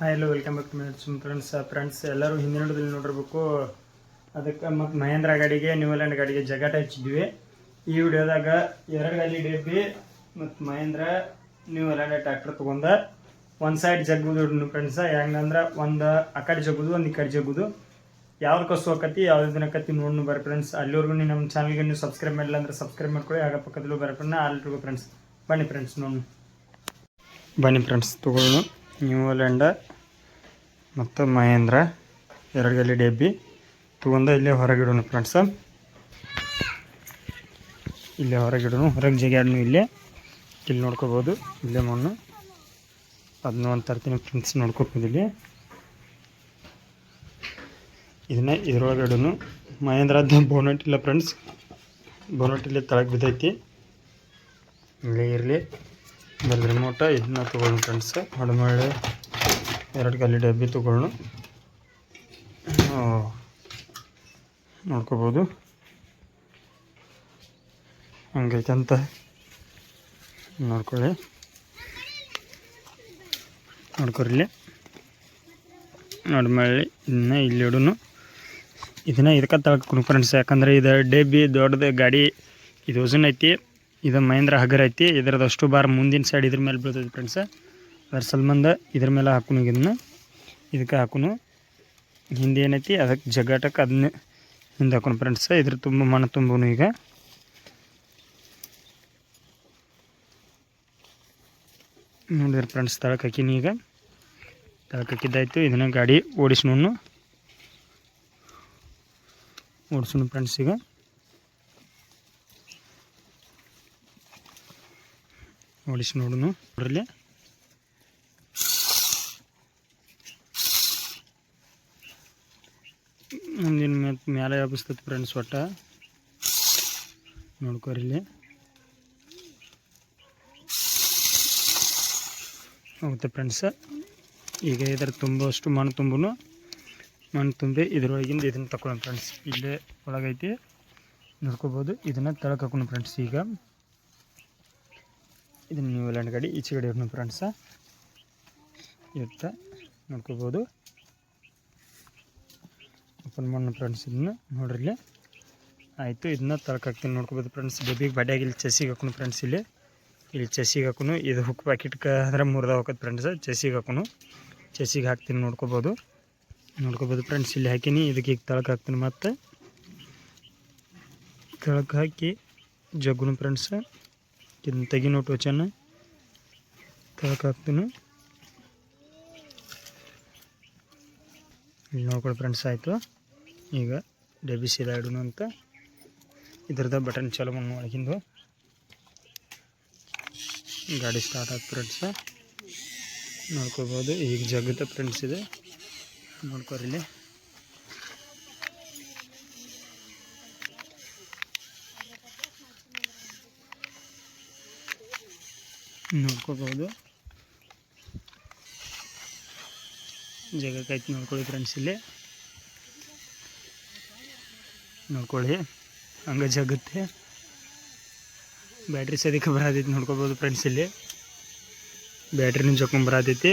Hi hello welcome back to my friends friends ಎಲ್ಲರೂ ಹಿಂದಿನ ದಿನ ನೋಡಿರ್ಬೇಕು. ಅದಕ್ಕೆ ಮತ್ತು ಮಹೇಂದ್ರ ಗಾಡಿಗೆ ನ್ಯೂಲ್ಯಾಂಡ್ ಗಾಡಿಗೆ ಜಗಾಟ ಹಚ್ಚಿದ್ವಿ ಈ ವಿಡಿಯೋದಾಗ ಎರಡು ಗಾಲಿ ಡಬ್ಬಿ ಮತ್ತು ಮಹೇಂದ್ರ ನ್ಯೂಲ್ಯಾಂಡ್ ಟ್ರ್ಯಾಕ್ಟರ್ ತೊಗೊಂಡ. ಒಂದು ಸೈಡ್ ಜಗ್ಗುದು ಫ್ರೆಂಡ್ಸ ಹೆಂಗಂದ್ರೆ ಒಂದು ಆ ಕಡೆ ಜಗ್ಗುದು, ಒಂದು ಈ ಕಡೆ ಜಗ್ಗುದು. ಯಾವ್ದು ಕಸು ಆಕತಿ, ಯಾವ್ದು ದಿನಕತಿ ನೋಡ್ನು ಬರ್ರಿ ಫ್ರೆಂಡ್ಸ್ ಅಲ್ಲಿವರೆಗೂ ನೀವು ನಮ್ಮ ಚಾನಲ್ಗೆ ನೀವು ಸಬ್ಸ್ಕ್ರೈಬ್ ಮಾಡಿಲ್ಲ ಅಂದ್ರೆ ಸಬ್ಸ್ಕ್ರೈಬ್ ಮಾಡ್ಕೊಳ್ಳಿ. ಆಗ ಪಕ್ಕದಲ್ಲೂ ಬರ್ರಿ ಫ್ರೆಂಡ್ ಅಲ್ಲಿಗೂ ಫ್ರೆಂಡ್ಸ್ ಬನ್ನಿ ಫ್ರೆಂಡ್ಸ್ ನೋಡಿ ಬನ್ನಿ ಫ್ರೆಂಡ್ಸ್ ತಗೊಳ್ಳೋಣ ನ್ಯೂಲ್ಯಾಂಡ ಮತ್ತು ಮಹೇಂದ್ರ, ಎರಡು ಗಲ್ಲಿ ಡಬ್ಬಿ ತಗೊಂಡ ಇಲ್ಲೇ ಹೊರಗಿಡೋಣ ಫ್ರೆಂಡ್ಸ. ಇಲ್ಲೇ ಹೊರಗಿಡೋಣ ಹೊರಗೆ ಜಗ್ಯಾಡ್ನು ಇಲ್ಲೇ. ಇಲ್ಲಿ ನೋಡ್ಕೋಬೋದು, ಇಲ್ಲೇ ಮಣ್ಣು. ಅದನ್ನ ಒಂದು ತರ್ತೀನಿ ಫ್ರೆಂಡ್ಸ್, ನೋಡ್ಕೋಬೋದು ಇಲ್ಲಿ. ಇದನ್ನ ಇಡೋನು ಮಹೇಂದ್ರದ್ದು ಬೋನೆಟ್ ಇಲ್ಲ ಫ್ರೆಂಡ್ಸ್. ಬೋನೆಟ್ ಇಲ್ಲಿ ತಳಗೆ ಬಿದ್ದೈತಿ. ಇಲ್ಲೇ ಇರಲಿ. ಬರೀ ರಿಮೋಟ ಇದನ್ನ ತೊಗೊಳ್ಳೋಣ ಫ್ರೆಂಡ್ಸ್ ಹೊಡಮಳ್ಳಿ ಎರಡು ಗಲ್ಲಿ ಡಬ್ಬಿ ತೊಗೊಳ್ಳೋಣ ನೋಡ್ಕೋಬೋದು. ಹಂಗೈತೆ ಅಂತ ನೋಡ್ಕೊಳ್ಳಿ. ನೋಡ್ಕೊರಿಲ್ಲಿ ನೋಡ್ಮಳ್ಳಿ ಇದನ್ನ ಇಲ್ಲಿ ಇಡೋನು. ಇದನ್ನ ಇದಕ್ಕೆ ತಳ್ಕೊಂಡು ಫ್ರೆಂಡ್ಸ್ ಯಾಕಂದ್ರೆ ಇದು ಡಬ್ಬಿ ದೊಡ್ಡದು ಗಾಡಿ, ಇದು ವಜನ್ ಐತಿ ಇದು ಮಹೇಂದ್ರ ಹಗರ್ ಐತಿ. ಇದರದಷ್ಟು ಬಾರ್ ಮುಂದಿನ ಸೈಡ್ ಇದ್ರ ಮೇಲೆ ಬೀಳ್ತೈತಿ ಫ್ರೆಂಡ್ಸ್ ಅದ್ರ ಸಲ್ಮಂದ ಇದ್ರ ಮೇಲೆ ಹಾಕುನು ಇದನ್ನ. ಇದಕ್ಕೆ ಹಾಕುನು. ಹಿಂದೆ ಏನೈತಿ? ಅದಕ್ಕೆ ಜಗಾಟಕ್ಕೆ ಅದನ್ನ ಹಿಂದೆ ಹಾಕೋಣ ಫ್ರೆಂಡ್ಸ್ ಇದ್ರ ತುಂಬ ಮಣ್ಣು ತುಂಬನು ಈಗ. ನೋಡಿದ್ರೆ ಫ್ರೆಂಡ್ಸ್ ತಳಕ್ಕೆ ಹಾಕಿನಿ ಈಗ. ತಳಕ್ಕೆ ಹಾಕಿದ್ದಾಯ್ತು. ಇದನ್ನ ಗಾಡಿ ಓಡಿಸ್ನು ಓಡಿಸೋಣ ಫ್ರೆಂಡ್ಸ್ ಈಗ. ಓಡಿಸಿ ನೋಡೋಣ ನೋಡ್ರಲ್ಲಿ ಮುಂದಿನ ಮೇಲೆ ಹಬ್ಬಿಸ್ತೈತಿ ಫ್ರೆಂಡ್ಸ್ ಒಟ್ಟ. ನೋಡ್ಕೊರಿ ಇಲ್ಲಿ ಹೋಗುತ್ತೆ ಫ್ರೆಂಡ್ಸ ಈಗ ಇದರ ತುಂಬಷ್ಟು ಮಣ್ಣು ತುಂಬು ಮಣ್ಣು ತುಂಬಿ ಇದ್ರೊಳಗಿಂದ ಇದನ್ನು ತಗೊಳ್ಳೋಣ ಫ್ರೆಂಡ್ಸ್ ಇಲ್ಲೇ ಒಳಗೈತಿ. ನೋಡ್ಕೋಬೋದು. ಇದನ್ನು ತಳಕ್ಕೆ ಹಾಕೋಣ ಫ್ರೆಂಡ್ಸ್ ಈಗ. ಇದನ್ನು ನ್ಯೂ ಲ್ಯಾಂಡ್ ಗಾಡಿ, ಈಚೆ ಕಡೆ ಫ್ರೆಂಡ್ಸ ಇರ್ತಾ, ನೋಡ್ಕೋಬೋದು. ಓಪನ್ ಮಾಡೋಣ ಫ್ರೆಂಡ್ಸ್ ಇದನ್ನ ಇಲ್ಲಿ. ಆಯಿತು, ಇದನ್ನ ತಳಕ್ಕೆ ಹಾಕ್ತೀನಿ ನೋಡ್ಕೋಬೋದು ಫ್ರೆಂಡ್ಸ್ ಬೇಬಿಗೆ ಬಡ್ಯಾಗಿ ಇಲ್ಲಿ ಚಸಿಗೆ ಹಾಕೋಣ ಫ್ರೆಂಡ್ಸ್ ಇಲ್ಲಿ. ಇಲ್ಲಿ ಚಸಿಗೆ ಹಾಕೋನು, ಇದು ಹುಕ್ ಪ್ಯಾಕೆಟ್ಗೆ ಅಂದ್ರೆ ಮುರ್ದ ಹೋಗತ್ತೆ ಫ್ರೆಂಡ್ಸ್ ಚಸಿಗೆ ಹಾಕೋನು. ಚಸಿಗೆ ಹಾಕ್ತೀನಿ ನೋಡ್ಕೋಬೋದು. ನೋಡ್ಕೋಬೋದು ಫ್ರೆಂಡ್ಸ್ ಇಲ್ಲಿ ಹಾಕೀನಿ. ಇದಕ್ಕೆ ಈಗ ತಳಕ್ಕೆ ಹಾಕ್ತೀನಿ ಮತ್ತು. ತಳಕ್ಕೆ ಹಾಕಿ, ಜಗ್ಗುನು ಫ್ರೆಂಡ್ಸ್ ಇದನ್ನ ತೆಗಿ ನೋಟು ಚೆನ್ನ ತಳಕ್ಕೆ ಇಲ್ಲಿ ನೋಡ್ಕೊಳ್ಳಿ ಫ್ರೆಂಡ್ಸ್ ಆಯಿತು. ಈಗ ಡಬ್ಬಿ ಸೀದಾ ಇಡೋಣ ಅಂತ. ಇದ್ರದ ಬಟನ್ ಚಾಲು ಮಾಡಿ ಒಳಗಿಂದು. ಗಾಡಿ ಸ್ಟಾರ್ಟ್ ಆಯ್ತು ಫ್ರೆಂಡ್ಸ್. ನೋಡ್ಕೋಬೋದು. ಈಗ ಜಗತ್ತ ಫ್ರೆಂಡ್ಸ್ ಇದೆ. ನೋಡ್ಕೊರಿ ಇಲ್ಲಿ ಜಾಗಕ್ಕೆ ಜಗಕ್ಕೈತಿ ನೋಡ್ಕೊಳ್ಳಿ ಫ್ರೆಂಡ್ಸ್ ಇಲ್ಲಿ. ನೋಡ್ಕೊಳ್ಳಿ. ಹಂಗೆ ಜಗುತ್ತೆ ಬ್ಯಾಟ್ರಿ ಸದ್ಯಕ್ಕೆ ಬರತೈತಿ ನೋಡ್ಕೋಬೋದು ಫ್ರೆಂಡ್ಸ್ ಇಲ್ಲಿ. ಬ್ಯಾಟ್ರಿನೂ ಜೊಕೊಂಬರತೈತಿ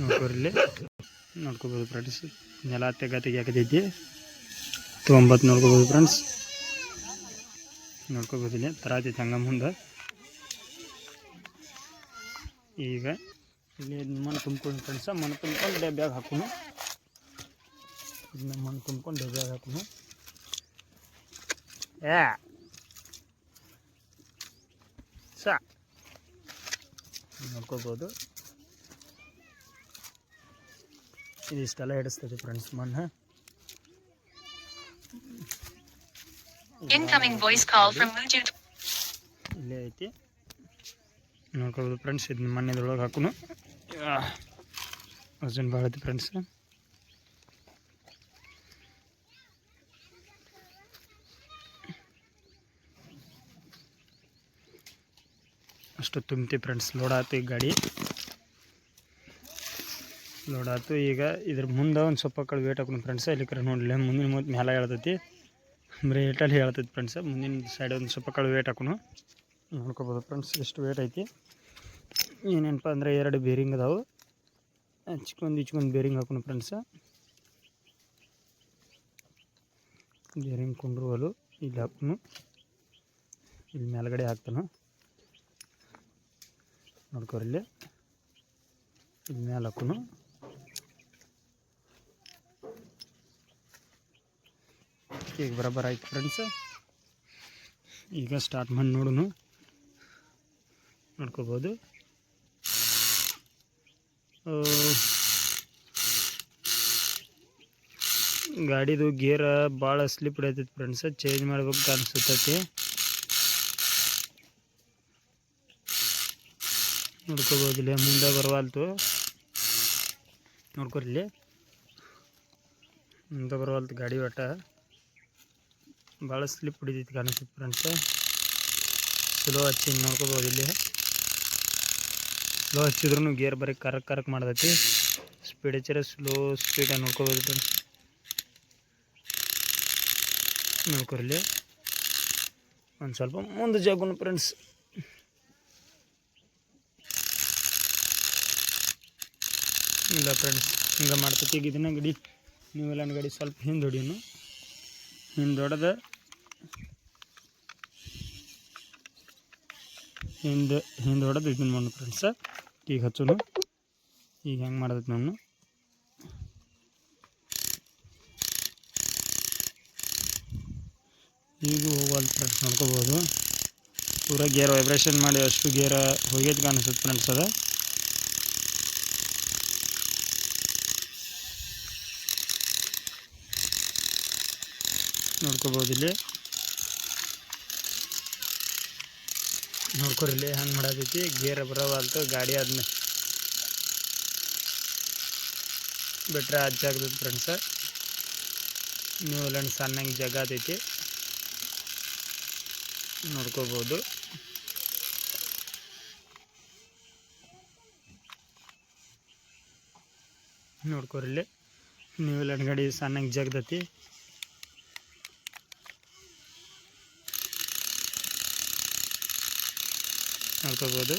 ನೋಡ್ಕೊರಿ ಇಲ್ಲಿ. ನೋಡ್ಕೋಬೋದು ಫ್ರೆಂಡ್ಸ್ ನೆಲ ತೆಗ ತೆಗಿಯಾಕತೈತಿ. ತೊಂಬತ್ತು ನೋಡ್ಕೋಬೋದು ಫ್ರೆಂಡ್ಸ್ ನೋಡ್ಕೋಬೋದು ಇಲ್ಲಿ ತರತೈತಿ ಹಂಗೆ ಮುಂದೆ ಈಗ ಇಲ್ಲಿ ಮಣ್ಣು ತುಂಬ್ಕೊಂಡು ಫ್ರೆಂಡ್ಸ, ಮಣ್ಣು ತುಂಬ್ಕೊಂಡು ಡಬ್ಬ್ಯಾಗ ಹಾಕೋಣ. ಇದನ್ನ ಮಣ್ಣು ತುಂಬ್ಕೊಂಡು ಡಬ್ಬ್ಯಾಗ ಹಾಕೋಣ. ಏ! ಸಾ! ನೋಡ್ಕೋಬೋದು ಇದಿಷ್ಟೆಲ್ಲ ಹಿಡಿಸ್ತೈತಿ ಫ್ರೆಂಡ್ಸ್, ಮಣ್ಣು. Voice call from Muju. ಇಲ್ಲೇ ಐತಿ. ನೋಡ್ಕೋಬೋದು ಫ್ರೆಂಡ್ಸ್ ಇದನ್ನ ಮಣ್ಣಿದ್ರೊಳಗೆ ಹಾಕೋನು. ವಜನ್ ಭಾಳ ಐತಿ ಫ್ರೆಂಡ್ಸ್ ಅಷ್ಟು ತುಂಬ್ತಿ ಫ್ರೆಂಡ್ಸ್ ಲೋಡ್ ಆಯ್ತು ಈ ಗಾಡಿ. ಲೋಡ್ ಆಯ್ತು ಈಗ ಇದ್ರ ಮುಂದೆ ಒಂದು ಸ್ವಲ್ಪ ಕಡೆ ವೇಟ್ ಹಾಕೊಂಡು ಫ್ರೆಂಡ್ಸ್ ಇಲ್ಲಿ ಕರೆ ನೋಡಲಿ, ಮುಂದಿನ ಮುಂದೆ ಮೇಲೆ ಹೇಳ್ತೈತಿ. ಬರೀ ಏಟಲ್ಲಿ ಹೇಳ್ತೈತಿ ಫ್ರೆಂಡ್ಸ್ ಮುಂದಿನ ಸೈಡ್ ಒಂದು ಸ್ವಲ್ಪ ಕಡೆ ವೇಟ್ ಹಾಕೋಣ ನೋಡ್ಕೋಬೋದು ಫ್ರೆಂಡ್ಸ್ ಎಷ್ಟು ವೇಟ್ ಐತಿ. ಏನೇನಪ್ಪ ಅಂದರೆ ಎರಡು ಬೇರಿಂಗ್ ಅದಾವೆ. ಹಚ್ಕೊಂಡು ಇಚ್ಕೊಂಡು ಬೇರಿಂಗ್ ಹಾಕೋಣ ಫ್ರೆಂಡ್ಸ ಬೇರಿಂಗ್ ಕೊಂಡ್ರುವಲು ಇಲ್ಲಿ ಹಾಕೋನು. ಇಲ್ಲಿ ಮೇಲ್ಗಡೆ ಹಾಕ್ತಾನೆ. ನೋಡ್ಕೊರಿ ಇಲ್ಲಿ ಮೇಲೆ ಹಾಕೋನು. ಈಗ ಬರಬರ ಆಯ್ತು ಫ್ರೆಂಡ್ಸ್ ಈಗ ಸ್ಟಾರ್ಟ್ ಮಾಡಿ ನೋಡೋಣ ನೋಡ್ಕೋಬೋದು. ಗಾಡಿದು ಗೇರ್ ಭಾಳ ಸ್ಲಿಪ್ ಹಿಡಿಯತೈತಿ ಫ್ರೆಂಡ್ಸ್ ಚೇಂಜ್ ಮಾಡ್ಬೇಕು ಅನ್ಸುತ್ತೈತಿ. ನೋಡ್ಕೋಬೋದು ಇಲ್ಲಿ ಮುಂದೆ ಬರವಲ್ತು. ನೋಡ್ಕೊರಿ ಮುಂದೆ ಬರವಲ್ತು ಗಾಡಿ ಒಟ್ಟ. ಭಾಳ ಸ್ಲಿಪ್ ಹಿಡಿತೈತಿ ಕಾಣಿಸುತ್ತೆ ಫ್ರೆಂಡ್ಸ್ ಸ್ಲೋ ಹಚ್ಚಿ ನೋಡ್ಕೋಬೋದು ಇಲ್ಲಿ. ಸ್ಲೋ ಹಚ್ಚಿದ್ರು ಗೇರ್ ಬರೀ ಕರಕ್ ಕರಕ್ ಮಾಡ್ತೈತಿ. ಸ್ಪೀಡ್ ಹಚ್ಚಿರ ಸ್ಲೋ ಸ್ಪೀಡ್ ನೋಡ್ಕೋಬೋದು ಫ್ರೆಂಡ್ಸ್ ನೋಡ್ಕೊರ್ಲಿ ಒಂದು ಸ್ವಲ್ಪ ಮುಂದೆ ಜಾಗ ಫ್ರೆಂಡ್ಸ್ ಇಲ್ಲ ಫ್ರೆಂಡ್ಸ್ ಹಿಂಗೆ ಮಾಡ್ತೈತಿ ಈಗ ಇದನ್ನ ಗಡಿ, ನೀವೆಲ್ಲ ಗಾಡಿ ಸ್ವಲ್ಪ ಹಿಂದೆ ಹೊಡಿಯೋನು. ಹಿಂದೆ ದೊಡ್ಡದ ಹಿಂದೆ ಹಿಂದೆ ಹೊಡೆದು ಇದನ್ನು ಮಾಡೋಣ ಫ್ರೆಂಡ್ಸ ಈಗ ಹಚ್ಚೋನು. ಈಗ ಹೆಂಗೆ ಮಾಡಬೇಕು ನಾನು? ಈಗ ಹೋಗಲ್ಲ ಫ್ರೆಂಡ್ಸ್ ನೋಡ್ಕೋಬೋದು. ಪೂರ ಗೇರ್ ವೈಬ್ರೇಷನ್ ಮಾಡಿ ಅಷ್ಟು ಗೇರ್ ಹೋಗೈತೆ ಕಾಣಿಸುತ್ತೆ ಫ್ರೆಂಡ್ಸ್ ಅದ. ನೋಡ್ಕೋಬೋದು ಇಲ್ಲಿ. ನೋಡ್ಕೊ ಇಲ್ಲಿ ಹಂಗೆ ಮಾಡತೈತಿ ಗೇರ್ ಬರೋವಲ್ತು ಗಾಡಿ ಆದ್ಮೇಲೆ ಬಿಟ್ರೆ ಜಾಗದ ಫ್ರೆಂಡ್ಸ ನೀವು ಲಂಡ್ ಸಣ್ಣಂಗೆ ಜಾಗ ಆತೈತಿ. ನೋಡ್ಕೋಬೋದು. ನೋಡ್ಕೊರಿ ಇಲ್ಲಿ. ನೀವು ಲಂಡ್ ಗಾಡಿ ಸಣ್ಣಂಗೆ ಜಗದೈತಿ? ನೋಡ್ಕೋಬೋದು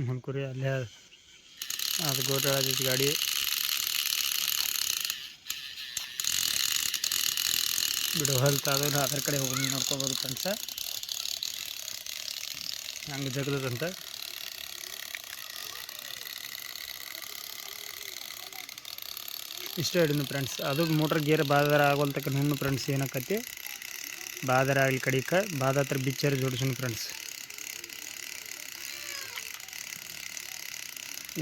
ನೋಡ್ಕೊರಿ ಅಲ್ಲೇ ಅದು ಗೋಟಾಡತೈತಿ ಗಾಡಿ. ಬಿಡು ಹೊಲ್ತಾದ್ರೆ ಅದರ ಕಡೆ ಹೋಗಿ ನೋಡ್ಕೋಬೋದು ಫ್ರೆಂಡ್ಸ ಹಂಗೆ ಜಗ್ಲದಂತ ಇಷ್ಟ ಹಿಡಿದು ಫ್ರೆಂಡ್ಸ್ ಅದು ಮೋಟ್ರ್ ಗೇರ್ ಬಾದರ ಆಗೋಲ್ತಕ್ಕ ಹೆಣ್ಣು ಫ್ರೆಂಡ್ಸ್ ಏನಕ್ಕತಿ ಬಾದರ ಆಗಲಿ ಕಡಿಕ ಬಾದ ಹತ್ರ ಬಿಚ್ಚರ್ ಜೋಡಿಸೋಣ ಫ್ರೆಂಡ್ಸ್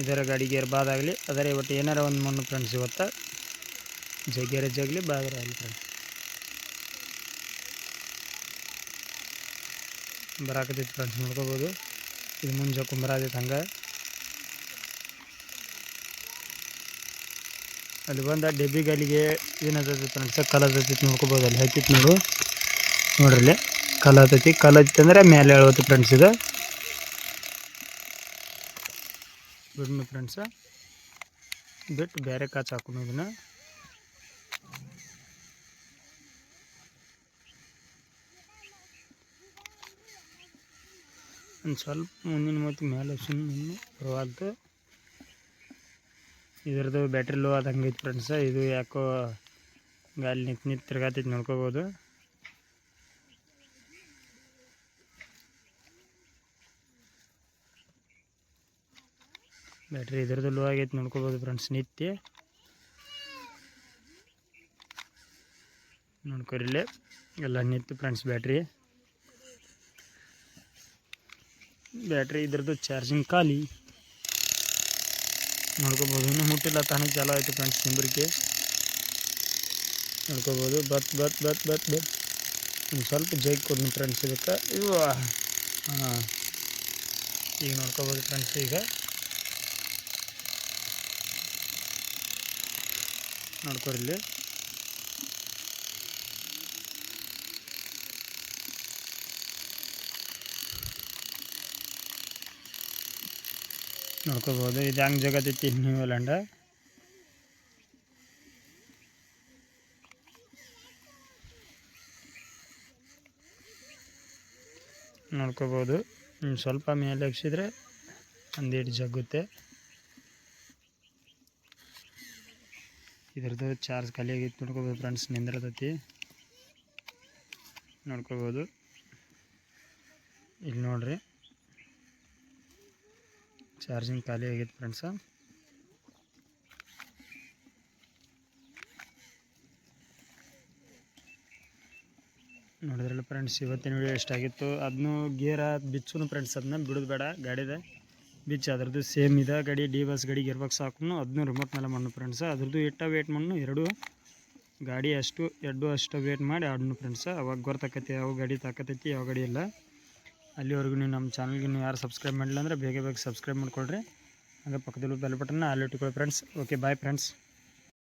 ಇದರ ಗಾಡಿ ಗೇರ್ ಬಾದಾಗಲಿ, ಅದರ ಇವತ್ತು ಏನಾರ ಒಂದು ಮಣ್ಣು ಫ್ರೆಂಡ್ಸ್ ಇವತ್ತು. ಜಗ್ಗೇರ ಜಗಲಿ ಬಾದರ ಆಗಲಿ ಫ್ರೆಂಡ್ಸ್ ಬರಾಕತೈತಿ ಫ್ರೆಂಡ್ಸ್ ನೋಡ್ಕೋಬೋದು. ಇದು ಮುಂಜೆ ಕುಂಬರಾತೈತಿ ಹಂಗೆ. ಅಲ್ಲಿ ಬಂದ ಡೆಬ್ಬಿ ಗಾಲಿಗೆ ಏನಾದೈತಿ ಫ್ರೆಂಡ್ಸ್ ಕಲತೈತಿ ನೋಡ್ಕೋಬೋದು. ಅಲ್ಲಿ ಹತ್ತಿತ್ತು ನೋಡು. ನೋಡ್ರಿ ಇಲ್ಲಿ ಕಲತೈತಿ ಕಲತ್ತೈತಿ ಅಂದ್ರೆ ಮೇಲೆ ಹೇಳೋದು ಫ್ರೆಂಡ್ಸ್ ಇದು. ಬಿಡ್ನು ಫ್ರೆಂಡ್ಸ. ಬಿಟ್ಟು ಬೇರೆ ಕಾಚು ಹಾಕೊಂಡು ಇದನ್ನ. ಒಂದು ಸ್ವಲ್ಪ ಮುಂದಿನ ಮತ್ತು ಮೇಲೆ ಸುಮ್ಮನೆ ಬರುವಾಗ್ದು ಇದ್ರದ್ದು ಬ್ಯಾಟ್ರಿ ಲೋ ಆದ ಐತಿ ಫ್ರೆಂಡ್ಸ ಇದು ಯಾಕೋ ಗಾಲಿ ನಿಂತು ನಿಂತು ತಿರ್ಗಾತೈತಿ ನೋಡ್ಕೋಬೋದು. ಬ್ಯಾಟ್ರಿ ಇದ್ರದ್ದು ಲೋ ಆಗೈತಿ ನೋಡ್ಕೋಬೋದು ಫ್ರೆಂಡ್ಸ್ ನಿತ್ಯ ನೋಡ್ಕೊರಿಲ್ಲೇ ಎಲ್ಲ ನಿಂತು ಫ್ರೆಂಡ್ಸ್ ಬ್ಯಾಟ್ರಿ ಬ್ಯಾಟ್ರಿ ಇದ್ರದ್ದು ಚಾರ್ಜಿಂಗ್ ಖಾಲಿ. ನೋಡ್ಕೋಬೋದು, ಇನ್ನೂ ಮುಟ್ಟಿಲ್ಲ ತಾನೇ ಚಾಲು ಆಯಿತು ಫ್ರೆಂಡ್ಸ್ ನಿಂಬರಿಕೆ. ನೋಡ್ಕೋಬೋದು, ಬತ್ ಬತ್ ಬತ್ ಬತ್ ಬತ್. ಒಂದು ಸ್ವಲ್ಪ ಜೈಕ್ ಕೊಡ್ನಿ ಫ್ರೆಂಡ್ಸ್ ಇದಕ್ಕೆ. ಇವು ಈಗ ನೋಡ್ಕೋಬೋದು ಫ್ರೆಂಡ್ಸ್ ಈಗ. ನೋಡ್ಕೊರಿ ಇಲ್ಲಿ. ನೋಡ್ಕೋಬೋದು. ಇದು ಹೆಂಗೆ ಜಗತ್ತೈತಿ ನ್ಯೂಲ್ಯಾಂಡ ನೋಡ್ಕೋಬೋದು. ಇನ್ನು ಸ್ವಲ್ಪ ಮೇಲೆ ಎಬ್ಸಿದ್ರೆ ಒಂದೀಟು ಜಗ್ಗುತ್ತೆ. ಇದ್ರದ್ದು ಚಾರ್ಜ್ ಖಾಲಿಯಾಗಿತ್ತು ನೋಡ್ಕೋಬೋದು ಫ್ರೆಂಡ್ಸ್, ನಿಂದ್ರತತಿ. ನೋಡ್ಕೋಬೋದು. ಇಲ್ಲಿ ನೋಡ್ರಿ. ಚಾರ್ಜಿಂಗ್ ಖಾಲಿ ಆಗೈತೆ ಫ್ರೆಂಡ್ಸ. ನೋಡಿದ್ರಲ್ಲ ಫ್ರೆಂಡ್ಸ್, ಇವತ್ತಿನ ವಿಡಿಯೋ ಎಷ್ಟಾಗಿತ್ತು? ಅದನ್ನು ಗೇರ ಬಿಚ್ಚುನು ಫ್ರೆಂಡ್ಸ್ ಅದನ್ನ ಬಿಡೋದು ಬೇಡ, ಗಾಡಿದ ಬಿಚ್ಚು. ಅದ್ರದ್ದು ಸೇಮ್ ಇದೆ ಗಾಡಿ, ಡಿ ಬಸ್ ಗಾಡಿ, ಗೇರ್ ಬಾಕ್ಸ್ ಅದನ್ನು ರಿಮೋಟ್ ಮೇಲೆ ಮಣ್ಣು ಫ್ರೆಂಡ್ಸ್. ಅದ್ರದ್ದು ಇಟ್ಟ ವೇಟ್ ಮಣ್ಣು ಎರಡು ಗಾಡಿ ಅಷ್ಟು, ಎರಡು ಅಷ್ಟು ವೇಟ್ ಮಾಡಿ ಆಡೋಣ ಫ್ರೆಂಡ್ಸ್. ಅವಾಗ ಗೊತ್ತಾಕತಿ ಯಾವ ಗಾಡಿ ತಾಕತೈತಿ, ಯಾವ ಗಾಡಿ ಇಲ್ಲ. ಅಲ್ಲಿವರೆಗೂ ನೀವು ನಮ್ಮ ಚಾನಲ್ಗೆ ನೀವು ಯಾರು ಸಬ್ಸ್ಕ್ರೈಬ್ ಮಾಡಿಲ್ಲ ಅಂದರೆ ಬೇಗ ಬೇಗ ಸಬ್ಸ್ಕ್ರೈಬ್ ಮಾಡ್ಕೊಳ್ರಿ. ಹಾಗೆ ಪಕ್ಕದಲ್ಲೂ ಬೆಲ್ ಬಟನ್ನ ಅಲ್ಲಿ ಇಟ್ಕೊಳ್ಳಿ ಫ್ರೆಂಡ್ಸ್ ಓಕೆ ಬಾಯ್ ಫ್ರೆಂಡ್ಸ್